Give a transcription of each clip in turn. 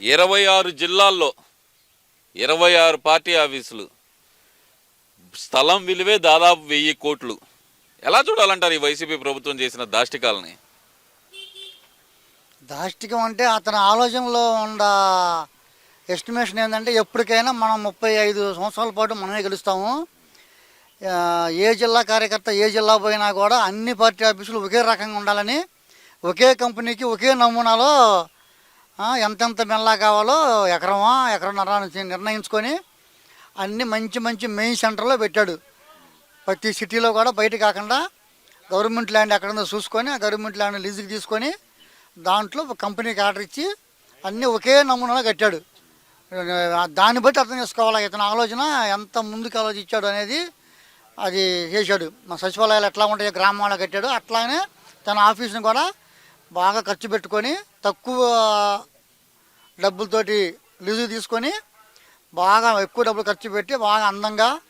ఇరవై ఆరు జిల్లాల్లో ఇరవై ఆరు పార్టీ ఆఫీసులు. స్థలం విలువే దాదాపు వెయ్యి కోట్లు. ఎలా చూడాలంటారు ఈ వైసీపీ ప్రభుత్వం చేసిన దాష్టికాలని? దాష్టికం అంటే అతని ఆలోచనలో ఉన్న ఎస్టిమేషన్ ఏంటంటే ఎప్పటికైనా మనం ముప్పై ఐదు సంవత్సరాల పాటు మనమే గెలుస్తాము. ఏ జిల్లా కార్యకర్త ఏ జిల్లా పోయినా కూడా అన్ని పార్టీ ఆఫీసులు ఒకే రకంగా ఉండాలని ఒకే కంపెనీకి ఒకే నమూనాలో ఎంతెంత మెల్లా కావాలో ఎకరమా ఎకరన్నర నిర్ణయించుకొని అన్ని మంచి మంచి మెయిన్ సెంటర్లో పెట్టాడు. ప్రతి సిటీలో కూడా బయట కాకుండా గవర్నమెంట్ ల్యాండ్ ఎక్కడందో చూసుకొని ఆ గవర్నమెంట్ ల్యాండ్ లీజుకి తీసుకొని దాంట్లో ఒక కంపెనీకి ఆర్డర్ ఇచ్చి అన్నీ ఒకే నమూనాలో కట్టాడు. దాన్ని బట్టి అర్థం చేసుకోవాలి. ఇతని ఆలోచన ఎంత ముందుకు ఆలోచించాడు అనేది అది చేశాడు. మా సచివాలయాలు ఎట్లా ఉంటాయో గ్రామాల్లో కట్టాడు. అట్లానే తన ఆఫీస్ని కూడా బాగా ఖర్చు పెట్టుకొని తక్కువ డబ్బులతోటి లీజు తీసుకొని బాగా ఎక్కువ డబ్బులు ఖర్చు పెట్టి బాగా అందంగా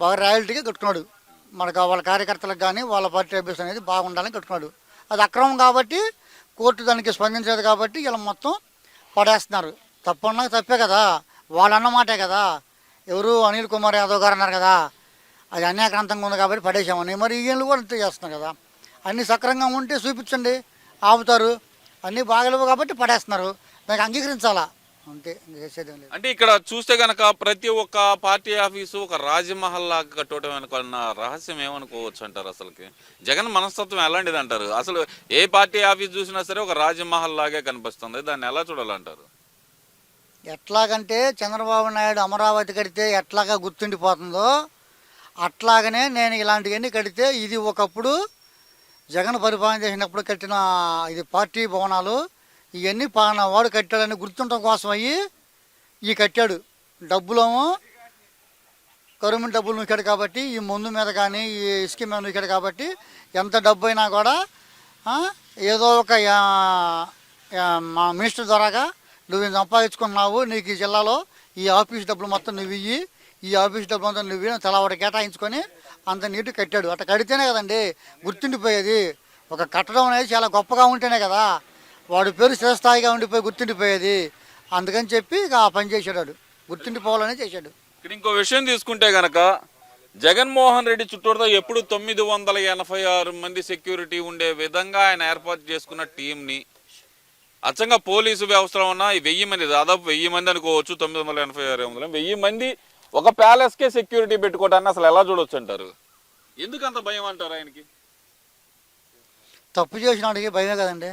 బాగా రాయల్టీగా కట్టుకున్నాడు. మనకు వాళ్ళ కార్యకర్తలకు కానీ వాళ్ళ పార్టీ ఆఫీస్ అనేది బాగుండాలని కట్టుకున్నాడు. అది అక్రమం కాబట్టి కోర్టు దానికి స్పందించలేదు కాబట్టి ఇలా మొత్తం పడేస్తున్నారు. తప్పన్నా తప్పే కదా. వాళ్ళు అన్నమాటే కదా. ఎవరు అనిల్ కుమార్ యాదవ్ గారు అన్నారు కదా. అది అన్యాక్రాంతంగా ఉంది కాబట్టి పడేసామని మరి ఈయనలు కూడా చేస్తున్నారు కదా. అన్నీ సక్రంగా ఉంటే చూపించండి. ఆపుతారు అన్నీ బాగలేవు కాబట్టి పడేస్తున్నారు. దానికి అంగీకరించాలా? అంతే చేసేది లేదు. అంటే ఇక్కడ చూస్తే గనక ప్రతి ఒక్క పార్టీ ఆఫీసు ఒక రాజమహల్ లాగా కట్టడం వెనుకున్న రహస్యం ఏమనుకోవచ్చు అంటారు అసలుకి? జగన్ మనస్తత్వం ఎలాంటిది అంటారు? అసలు ఏ పార్టీ ఆఫీస్ చూసినా సరే ఒక రాజమహల్ లాగే కనిపిస్తుంది. దాన్ని ఎలా చూడాలంటారు? ఎట్లాగంటే చంద్రబాబు నాయుడు అమరావతి కడితే ఎట్లాగా గుర్తుండిపోతుందో అట్లాగనే నేను ఇలాంటివన్నీ కడితే ఇది ఒకప్పుడు జగన్ పరిపాలన చేసినప్పుడు కట్టిన ఇది పార్టీ భవనాలు ఇవన్నీ పాలన వాడు కట్టాడని గుర్తుండటం కోసం అయ్యి ఈ కట్టాడు. డబ్బులేమో గవర్నమెంట్ డబ్బులు నూకాడు కాబట్టి ఈ మందు మీద కానీ ఈ ఇసుక మీద నూకాడు కాబట్టి ఎంత డబ్బు అయినా కూడా ఏదో ఒక మా మినిస్టర్ ద్వారాగా నువ్వు సంపాదించుకున్నావు నీకు ఈ జిల్లాలో ఈ ఆఫీస్ డబ్బులు మొత్తం నువ్వు ఇయ్యి ఈ ఆఫీస్ డబ్బులు మొత్తం నువ్వు ఇయ్యి, కేటాయించుకొని అంత నీటు కట్టాడు. అట్లా కడితేనే కదండి గుర్తుండిపోయేది. ఒక కట్టడం అనేది చాలా గొప్పగా ఉంటేనే కదా. వాడి పేరు స్థిరస్థాయిగా ఉండిపోయి గుర్తుండిపోయేది. అందుకని చెప్పి ఇక ఆ పని చేశాడు గుర్తుండిపోవాలని చేశాడు ఇక్కడ ఇంకో విషయం తీసుకుంటే గనక జగన్మోహన్ రెడ్డి చుట్టూరుతో ఎప్పుడు తొమ్మిది వందల ఎనభై ఆరు మంది సెక్యూరిటీ ఉండే విధంగా ఆయన ఏర్పాటు చేసుకున్న టీంని అచ్చంగా పోలీసు వ్యవస్థలో ఉన్న ఈ వెయ్యి మంది దాదాపు వెయ్యి మంది అనుకోవచ్చు తొమ్మిది వందల ఎనభై ఆరు వందల. వెయ్యి మంది ఒక ప్యాలెస్కే సెక్యూరిటీ పెట్టుకోవటాన్ని అసలు ఎలా చూడొచ్చు అంటారు ఎందుకు అంత భయం అంటారు ఆయనకి? తప్పు చేసినాడికి భయమే కదండి.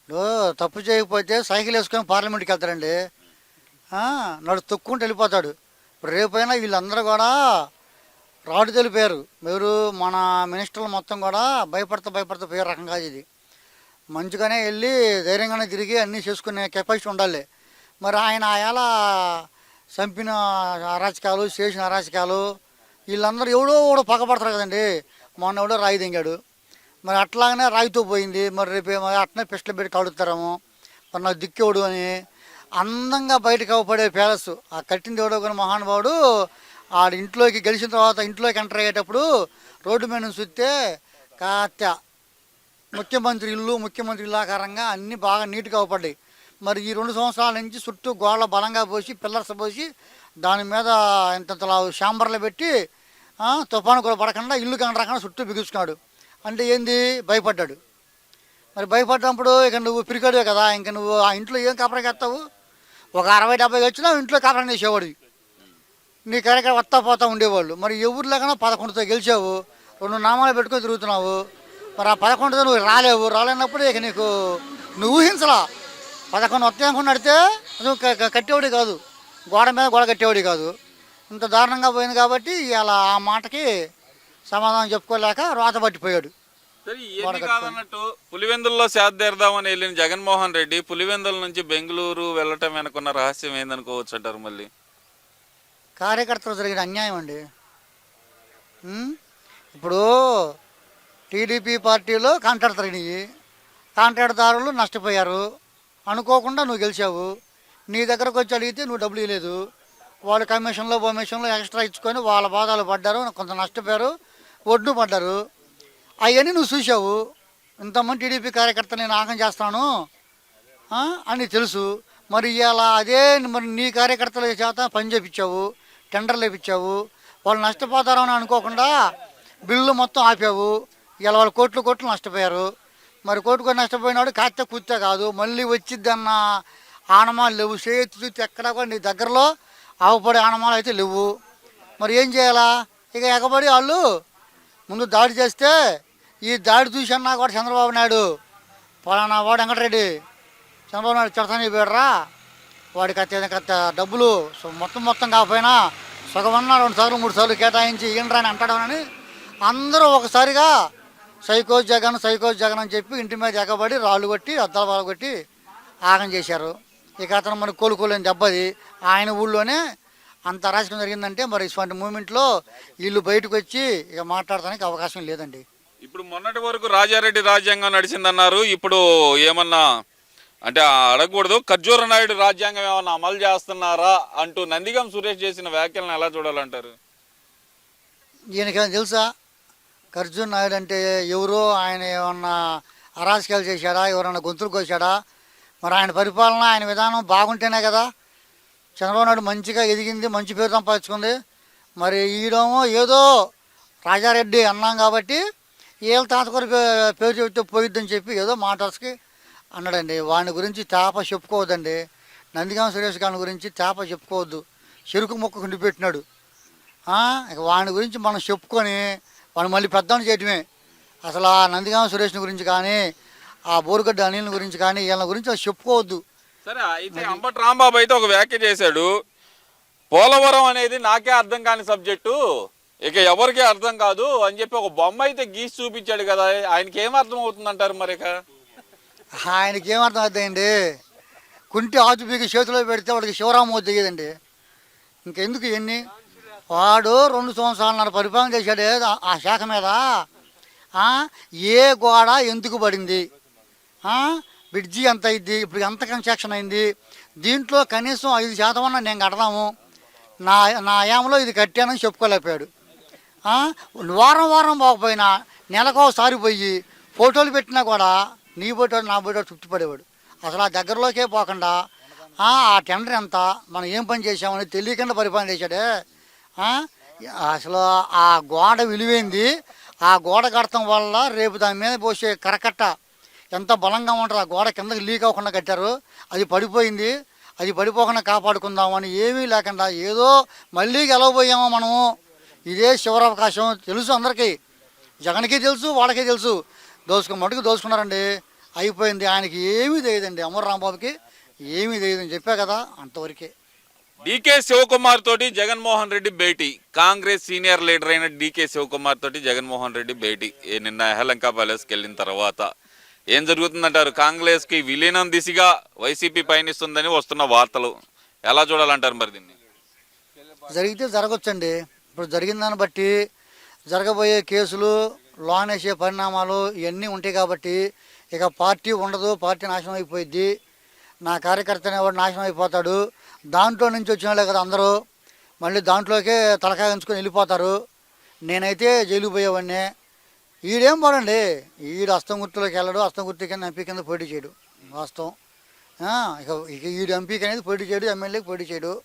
ఇప్పుడు తప్పు చేయకపోతే సైకిల్ వేసుకొని పార్లమెంట్కి వెళ్తారండి నడు తొక్కుంటూ వెళ్ళిపోతాడు. ఇప్పుడు రేపైనా వీళ్ళందరూ కూడా రాడు తెలిపారు మీరు మన మినిస్టర్లు మొత్తం కూడా భయపడతా భయపడతా పోయే రకం కాదు ఇది. మంచిగానే వెళ్ళి ధైర్యంగానే తిరిగి అన్నీ చేసుకునే కెపాసిటీ ఉండాలి. మరి ఆయన ఆయాల చంపిన అరాచకాలు చేసిన అరాచకాలు వీళ్ళందరూ ఎవడో ఎవడో పగపడతారు కదండి. మొన్న ఎవడో రాయి దింగాడు. మరి అట్లాగనే రాయితో పోయింది. మరి రేపు అట్నే పిస్టల్ పెట్టి కడుగుతారేమో. మరి నాకు దిక్కేవాడు అని అందంగా బయటకు అవపడే ప్యాలెస్. ఆ కట్టింది ఎవడో కానీ మహానుభావుడు. ఆడ ఇంట్లోకి గెలిచిన తర్వాత ఇంట్లోకి ఎంటర్ అయ్యేటప్పుడు రోడ్డు మీద నుంచి చూస్తే కాత్య. ముఖ్యమంత్రి ఇల్లు ముఖ్యమంత్రి ఇల్లు ఆకారంగా అన్నీ బాగా నీట్గా అవపడ్డాయి మరి ఈ రెండు సంవత్సరాల నుంచి చుట్టూ గోడ బలంగా పోసి పిల్లర్స్ పోసి దాని మీద ఇంత షాంబర్లు పెట్టి తుఫాను కూడా పడకుండా ఇల్లు కనరాకుండా చుట్టూ బిగుచుకున్నాడు అంటే ఏంది? భయపడ్డాడు. మరి భయపడ్డప్పుడు ఇక నువ్వు పిరికాడే కదా ఇంక నువ్వు ఆ ఇంట్లో ఏం కాపరం చేస్తావు ఒక అరవై డెబ్బై వచ్చినా ఇంట్లో కాపరం చేసేవాడివి. నీ కరెక్ట్ వస్తా పోతా ఉండేవాళ్ళు. మరి ఎవరు లేకుండా పదకొండుతో గెలిచావు? రెండు నామాలు పెట్టుకొని తిరుగుతున్నావు. మరి ఆ పదకొండుతో నువ్వు రాలేవు. రాలేనప్పుడు ఇక నీకు నువ్వు ఊహించలా. పదకొండు వస్తే అనుకుని నడితే క- కట్టేవాడి కాదు. గోడ మీద గోడ కట్టేవాడి కాదు. ఇంత దారుణంగా పోయింది కాబట్టి ఇలా ఆ మాటకి సమాధానం చెప్పుకోలేక రోత పట్టిపోయాడు. కాదన్నట్టు పులివెందుల్లో సేద్దేరదామని వెళ్ళిన జగన్మోహన్ రెడ్డి పులివెందుల నుంచి బెంగళూరు వెళ్ళటం వెనుకున్న రహస్యం ఏందనుకోవచ్చు అంటారు మళ్ళీ? కార్యకర్తలు జరిగిన అన్యాయం అండి? ఇప్పుడు టీడీపీ పార్టీలో కాంట్రాక్ట్ జరిగినాయి. కాంట్రాక్ట్దారులు నష్టపోయారు. అనుకోకుండా నువ్వు గెలిచావు. నీ దగ్గరకు వచ్చి అడిగితే నువ్వు డబ్బులు ఇవ్వలేదు. వాళ్ళు కమిషన్లో బొమిషన్లో ఎక్స్ట్రా ఇచ్చుకొని వాళ్ళ బాధలు పడ్డారు కొంత నష్టపోయారు ఒడ్డు పడ్డారు. అవన్నీ నువ్వు చూసావు ఇంతమంది టీడీపీ కార్యకర్త నేను ఆకం చేస్తాను అని తెలుసు. మరి ఇలా అదే మరి నీ కార్యకర్తల చేత పని చేపించావు టెండర్లు వేయించావు వాళ్ళు నష్టపోతారని అనుకోకుండా బిల్లు మొత్తం ఆపావు. ఇలా వాళ్ళు కోట్లు కోట్లు నష్టపోయారు. మరి కోటుకొని నష్టపోయినాడు కాస్తే కూర్చో కాదు. మళ్ళీ వచ్చిద్దన్న ఆనమాలు లేవు. చేతి చూసి ఎక్కడ కూడా నీ దగ్గరలో ఆవుపడే ఆనమాలు అయితే లేవు. మరి ఏం చేయాలా? ఇక ఎగబడి వాళ్ళు ముందు దాడి చేస్తే ఈ దాడి చూసి అన్నా కూడా చంద్రబాబు నాయుడు పలానా వాడు వెంకటరెడ్డి చంద్రబాబు నాయుడు చెడతాను చెప్పాడరా వాడికి అత్యంత కత్త డబ్బులు మొత్తం మొత్తం కాకపోయినా సగమన్నా రెండు సార్లు మూడు సార్లు కేటాయించి ఈయనరాని అంటాడని అందరూ ఒకసారిగా సైకో జగన్ సైకో జగన్ అని చెప్పి ఇంటి మీద ఎగబడి రాళ్ళు కొట్టి అద్దాల వాళ్ళు కొట్టి ఆగం చేశారు. ఇక అతను మనకు కోలుకోలేని దెబ్బది. ఆయన ఊళ్ళోనే అంత అరాచకం జరిగిందంటే మరి ఇటువంటి మూమెంట్లో వీళ్ళు బయటకు వచ్చి ఇక మాట్లాడటానికి అవకాశం లేదండి. ఇప్పుడు మొన్నటి వరకు రాజారెడ్డి రాజ్యాంగం నడిచిందన్నారు. ఇప్పుడు ఏమన్నా అంటే అడగకూడదు. ఖర్జూర నాయుడు రాజ్యాంగం ఏమన్నా అమలు చేస్తున్నారా అంటూ నందిగం సురేష్ చేసిన వ్యాఖ్యలను ఎలా చూడాలంటారు? ఈయనకేమైనా తెలుసా? అర్జున్ నాయుడు అంటే ఎవరో ఆయన ఏమన్నా అరాచకాలు చేశాడా? ఎవరన్నా గొంతులు కోసాడా మరి ఆయన పరిపాలన ఆయన విధానం బాగుంటేనే కదా. చంద్రబాబు నాయుడు మంచిగా ఎదిగింది మంచి పేరు సంపాదించుకుంది. మరి ఈయడము ఏదో రాజారెడ్డి అన్నాం కాబట్టి వీళ్ళ తాతకొరి పేరు చెబితే పోయిద్దని చెప్పి ఏదో మాటర్స్కి అన్నాడండి. వాని గురించి తేప చెప్పుకోవద్దండి. నందిగామ సురేష్ గారి గురించి తేప చెప్పుకోవద్దు. చెరుకు మొక్క ఉండిపెట్టినాడు ఇక వాని గురించి మనం చెప్పుకొని వాడిని మళ్ళీ పెద్దవాడిని చేయటమే. అసలు ఆ నందిగామ సురేష్ని గురించి కానీ ఆ బోరుగడ్డ అనిల్ గురించి కానీ వీళ్ళ గురించి అసలు చెప్పుకోవద్దు. సరే అయితే అంబటి రాంబాబు అయితే ఒక వ్యాఖ్య చేశాడు. పోలవరం అనేది నాకే అర్థం కాని సబ్జెక్టు. ఇక ఎవరికీ అర్థం కాదు అని చెప్పి ఒక బొమ్మ అయితే గీసి చూపించాడు కదా ఆయనకి ఏం అర్థం అవుతుంది అంటారు మరి ఇక? ఆయనకి ఏమర్థం అవుతాయండి కుంటి ఆతుపీకి చేతిలో పెడితే వాడికి శివరామోది తెలియదండి. ఇంకెందుకు ఇవన్నీ? వాడు రెండు సంవత్సరాలన్నర పరిపాలన చేశాడు ఆ- ఆ శాఖ మీద. ఏ గోడ ఎందుకు పడింది? బ్రిడ్జి ఎంత అయింది? ఇప్పుడు ఎంత కన్స్ట్రక్షన్ అయింది? దీంట్లో కనీసం ఐదు శాతం అన్న నేను కడదాము నా నా ఆయాంలో ఇది కట్టానని చెప్పుకోలేకపోయాడు. వారం వారం పోకపోయినా నెలకోసారి పోయి ఫోటోలు పెట్టినా కూడా నీ ఫోటో నా ఫోటో చుట్టుపడేవాడు అసలు ఆ దగ్గరలోకే పోకుండా ఆ టెండర్ ఎంత? మనం ఏం పని చేసామని తెలియకుండా పరిపాలన చేశాడే. అసలు ఆ గోడ విలువైంది. ఆ గోడ కడటం వల్ల రేపు దాని మీద పోసే కరకట్ట ఎంత బలంగా ఉంటారు ఆ గోడ కిందకి లీక్ అవ్వకుండా కట్టారు. అది పడిపోయింది. అది పడిపోకుండా కాపాడుకుందామని ఏమీ లేకుండా ఏదో మళ్ళీ గెలవబోయామో మనము. ఇదే శివరావకాశం తెలుసు అందరికీ. జగన్కి తెలుసు వాళ్ళకే తెలుసు. దోసుకు మటుకు దోసుకున్నారండి. అయిపోయింది. ఆయనకి ఏమీ తెలియదండి. అమర రాంబాబుకి ఏమీ తెలియదని చెప్పా కదా అంతవరకే. డీకే శివకుమార్ తోటి జగన్మోహన్ రెడ్డి భేటీ. కాంగ్రెస్ సీనియర్ లీడర్ అయిన డీకే శివకుమార్ తోటి జగన్మోహన్ రెడ్డి భేటీ. నిన్న హెలంకా ప్యాలెస్కి వెళ్ళిన తర్వాత ఏం జరుగుతుందంటారు? కాంగ్రెస్కి విలీనం దిశగా వైసీపీ పయనిస్తుందని వస్తున్న వార్తలు. ఎలా చూడాలంటారు మరి దీన్ని? జరిగితే జరగచ్చండి. ఇప్పుడు జరిగిన దాన్ని బట్టి జరగబోయే కేసులు లోనేసే వేసే పరిణామాలు ఇవన్నీ ఉంటాయి కాబట్టి ఇక పార్టీ ఉండదు పార్టీ నాశనం అయిపోయింది నా కార్యకర్త అనేవాడు నాశనం అయిపోతాడు. దాంట్లో నుంచి వచ్చిన వాళ్ళే కదా అందరూ. మళ్ళీ దాంట్లోకే తలకాయ ఉంచుకొని వెళ్ళిపోతారు. నేనైతే జైలుకు పోయేవాడిని. ఈడేం పడండి? ఈడు అస్తం గుర్తులోకి వెళ్ళడు అస్తం గుర్తు కింద ఎంపీ కింద పోటీ చేయడు. వాస్తవం. ఇక ఇక ఈడు ఎంపీకి అనేది పోటీ చేయడు ఎమ్మెల్యేకి పోటీ చేయడు.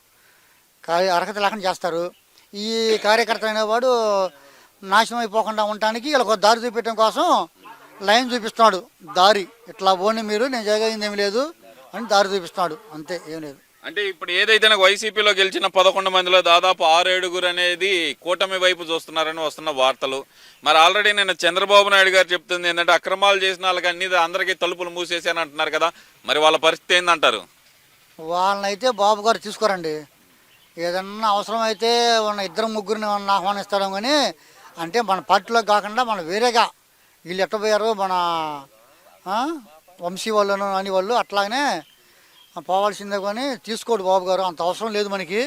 కా- అర్హత లేకుండా చేస్తారు. ఈ కార్యకర్త అనేవాడు నాశనం అయిపోకుండా ఉండటానికి వీళ్ళకి ఒక దారి చూపించడం కోసం లైన్ చూపిస్తున్నాడు. దారి. ఇట్లా పోని మీరు నేను జరగయింది ఏమి లేదు. అని దారి చూపిస్తున్నాడు. అంతే ఏం లేదు. అంటే ఇప్పుడు ఏదైతే నాకు వైసీపీలో గెలిచిన పదకొండు మందిలో దాదాపు ఆరు ఏడుగురు అనేది కూటమి వైపు చూస్తున్నారని వస్తున్న వార్తలు. మరి ఆల్రెడీ నేను చంద్రబాబు నాయుడు గారు చెప్తుంది ఏంటంటే అక్రమాలు చేసిన వాళ్ళకి అన్ని అందరికీ తలుపులు మూసేసాను అంటున్నారు కదా మరి వాళ్ళ పరిస్థితి ఏందంటారు? వాళ్ళనైతే బాబు గారు తీసుకోరండి. ఏదన్నా అవసరమైతే ఉన్న ఇద్దరు ముగ్గురిని ఆహ్వానిస్తాడు కానీ అంటే మన పార్టీలో కాకుండా మన వేరేగా వీళ్ళు ఎట్టపోయారు మన వంశీ వాళ్ళను అని వాళ్ళు అట్లాగనే పోవాల్సిందే కానీ తీసుకోడు బాబు గారు అంత అవసరం లేదు మనకి.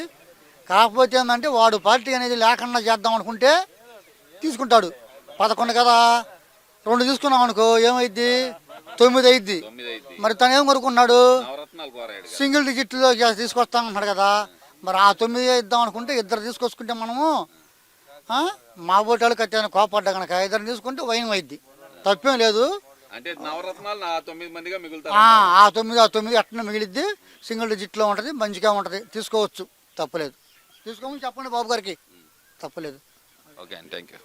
కాకపోతే ఏంటంటే వాడు పార్టీ అనేది లేకుండా చేద్దాం అనుకుంటే తీసుకుంటాడు. పదకొండు కదా రెండు తీసుకున్నాం అనుకో ఏమైద్ది? తొమ్మిది అయిద్ది. మరి తను ఏం కొనుక్కున్నాడు సింగిల్ డిజిట్లో తీసుకొస్తాం అన్నాడు కదా. మరి ఆ తొమ్మిది ఇద్దాం అనుకుంటే ఇద్దరు తీసుకొచ్చుకుంటే మనము మా బోటాలు కట్టాను కోపడ్డా కనుక. ఇద్దరు తీసుకుంటే వైన్ అయిద్ది. తప్పేం లేదు. అంటే నవరత్నాలు నా తొమ్మిది మందిగా మిగులుతారు ఆ, ఆ తొమ్మిది ఆ తొమ్మిది అట్నే మిగిలిద్ది. సింగిల్ డిజిట్లో ఉంటుంది మంచిగా ఉంటుంది. తీసుకోవచ్చు. తప్పలేదు. తీసుకోమని చెప్పండి బాబు గారికి. తప్పలేదు. ఓకే అండి థ్యాంక్ యూ